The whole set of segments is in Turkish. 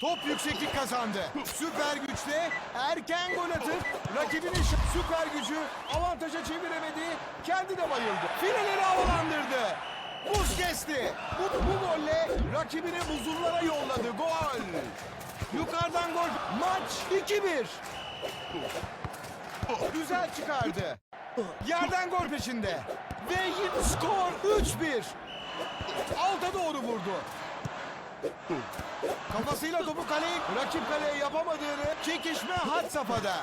Top yükseklik kazandı. Süper güçle erken gol atıp rakibinin süper gücü avantaja çeviremedi. Kendi de bayıldı. Fileleri havalandırdı. Buz kesti. Bu, bu golle rakibini buzullara yolladı. Gol. Yukarıdan gol. Maç 2-1. Güzel çıkardı. Yerden gol peşinde. Ve yine skor 3-1. Alta doğru vurdu. Kafasıyla topu kaleye, rakip kaleye yapamadığını çekişme had safhada.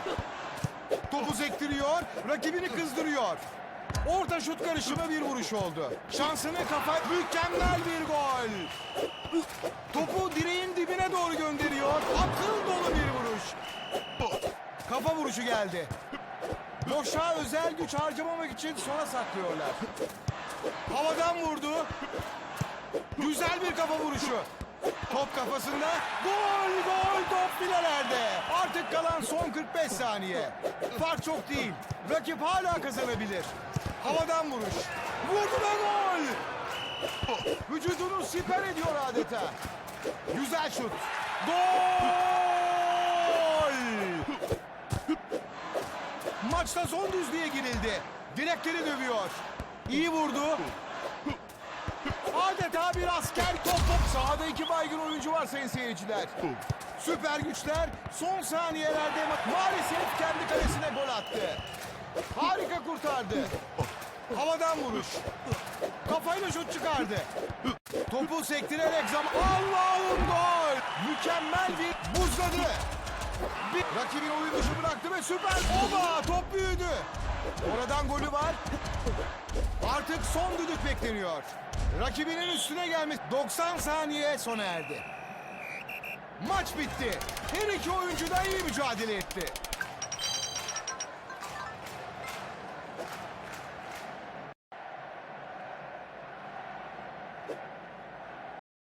Topu sektiriyor, rakibini kızdırıyor. Orta şut karışımı bir vuruş oldu. Şansını kafa mükemmel bir gol. Topu direğin dibine doğru gönderiyor. Akıl dolu bir vuruş. Kafa vuruşu geldi. Boşa özel güç harcamamak için sona saklıyorlar. Havadan vurdu. Güzel bir kafa vuruşu. Top kafasında. Gol gol top filelerde. Artık kalan son 45 saniye. Fark çok değil. Rakip hala kazanabilir. Havadan vuruş. Vurdu ve gol. Vücudunu siper ediyor adeta. Güzel şut. Gol. Maçta son düzlüğe girildi. Direkleri dövüyor. İyi vurdu. Adeta bir top. Sahada iki baygın oyuncu var sayın seyirciler. Süper güçler son saniyelerde ma- maalesef kendi kalesine gol attı. Harika kurtardı. Havadan vuruş. Kafayla şut çıkardı. Topu sektirerek zaman... Allah'ım gol! Mükemmel bir buzladı. Bir rakibin oyun dışı bıraktı ve süper oba top büyüdü. Oradan golü var. Artık son düdük bekleniyor. Rakibinin üstüne gelmiş 90 saniye sona erdi. Maç bitti. Her iki oyuncu da iyi mücadele etti.